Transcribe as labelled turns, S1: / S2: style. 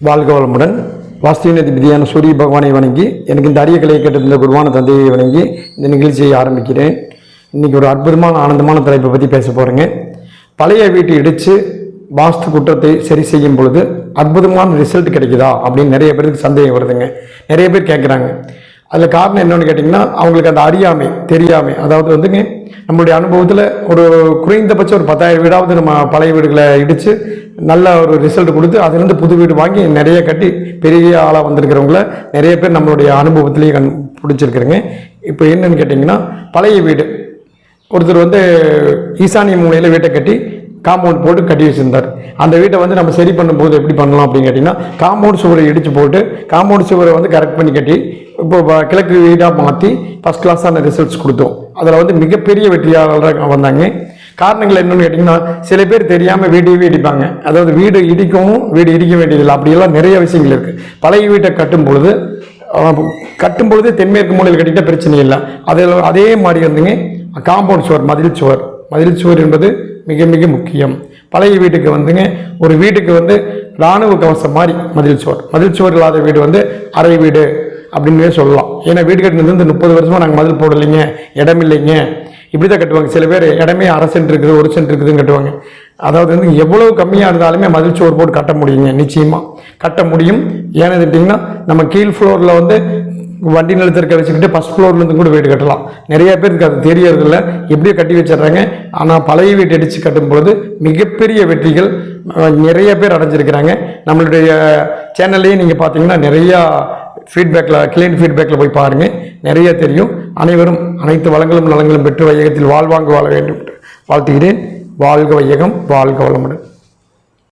S1: வாழ்க வளமுடன். வாஸ்துவினதிபதியான சூரிய பகவானை வணங்கி எனக்கு இந்த அரிய கலையை கேட்டிருந்த குருவான தந்தையை வணங்கி இந்த நிகழ்ச்சியை ஆரம்பிக்கிறேன். இன்றைக்கி ஒரு அற்புதமான ஆனந்தமான தலைப்பை பற்றி பேச போகிறேங்க பழைய வீட்டை இடித்து வாஸ்து குற்றத்தை சரி செய்யும் பொழுது அற்புதமான ரிசல்ட் கிடைக்குதா அப்படின்னு நிறைய பேருக்கு சந்தேகம் வருதுங்க. நிறைய பேர் கேட்குறாங்க அதில் காரணம் என்னென்னு கேட்டிங்கன்னா அவங்களுக்கு அந்த அறியாமை தெரியாமை. அதாவது வந்துங்க நம்மளுடைய அனுபவத்தில் ஒரு குறைந்தபட்சம் ஒரு பத்தாயிரம் வீடாவது நம்ம பழைய வீடுகளை இடித்து நல்ல ஒரு ரிசல்ட் கொடுத்து அதுலேருந்து புது வீடு வாங்கி நிறைய கட்டி பெரிய ஆளாக வந்திருக்கிறவங்கள நிறைய பேர் நம்மளுடைய அனுபவத்திலேயே கண் பிடிச்சிருக்கிறேங்க. இப்போ என்னென்னு கேட்டிங்கன்னா பழைய வீடு. ஒருத்தர் வந்து ஈசானிய மூலையில் வீட்டை கட்டி காம்பவுண்ட் போட்டு கட்டி வச்சிருந்தார். அந்த வீட்டை வந்து நம்ம சரி பண்ணும்போது எப்படி பண்ணலாம் அப்படின்னு கேட்டிங்கன்னா காம்பவுண்ட் சுவரை இடித்து போட்டு காம்பவுண்ட் சுவரை வந்து கரெக்ட் பண்ணி கட்டி இப்போ கிழக்கு வீடாக மாற்றி ஃபஸ்ட் கிளாஸான ரிசல்ட்ஸ் கொடுத்தோம். அதில் வந்து மிகப்பெரிய வெற்றியாளராக வந்தாங்க. காரணங்கள் என்னன்னு கேட்டிங்கன்னா சில பேர் தெரியாமல் வீடையவே இடிப்பாங்க. அதாவது வீடு இடிக்கவும் வீடு இடிக்க வேண்டியதில்லை. அப்படியெல்லாம் நிறைய விஷயங்கள் இருக்குது பழைய வீட்டை கட்டும் பொழுது கட்டும் பொழுது தென்மேற்கு மூலையில் கட்டிட்டா பிரச்சனை இல்லை. அதில் அதே மாதிரி வந்துங்க காம்பவுண்ட் சுவர் மதில் சுவர். மதில் சுவர் என்பது மிக மிக முக்கியம். பழைய வீட்டுக்கு வந்துங்க. ஒரு வீட்டுக்கு வந்து இராணுவ கவசம் மாதிரி மதில் சுவர். மதில் சுவர் இல்லாத வீடு வந்து அறை வீடு அப்படின்னே சொல்லலாம். ஏன்னா வீடு கட்டினது வந்து முப்பது வருஷமாக நாங்கள் மதில் போடலைங்க. இடம் இல்லைங்க. இப்படி தான் கட்டுவாங்க. சில பேர் இடமே அரை சென்ட் இருக்குது ஒரு சென்ட் இருக்குதுன்னு கட்டுவாங்க. அதாவது வந்து எவ்வளவு கம்மியாக இருந்தாலுமே மதில் சுவர் போட்டு கட்ட முடியுங்க. நிச்சயமாக கட்ட முடியும். ஏன்னு கேட்டிங்கன்னா நம்ம கீழ் ஃப்ளோரில் வந்து வண்டி நிலத்திற்க வச்சுக்கிட்டு ஃபஸ்ட் ஃப்ளோர்லேருந்து கூட வீடு கட்டலாம். நிறைய பேருக்கு அது தெரியறதில்ல. எப்படியோ கட்டி வச்சிடுறாங்க. ஆனால் பழைய வீட்டு அடித்து கட்டும்பொழுது மிகப்பெரிய வெற்றிகள் நிறைய பேர் அடைஞ்சிருக்கிறாங்க. நம்மளுடைய சேனல்லையும் நீங்கள் பார்த்தீங்கன்னா நிறையா ஃபீட்பேக்கில் கிளீன் ஃபீட்பேக்கில் போய் பாருங்கள் நிறைய தெரியும். அனைவரும் அனைத்து வளங்களும் நலங்களும் பெற்று வையகத்தில் வாழ்வாங்கு வாழ வேண்டும். வாழ்த்துகிறேன். வாழ்க வையகம் வாழ்க வளமுடன்.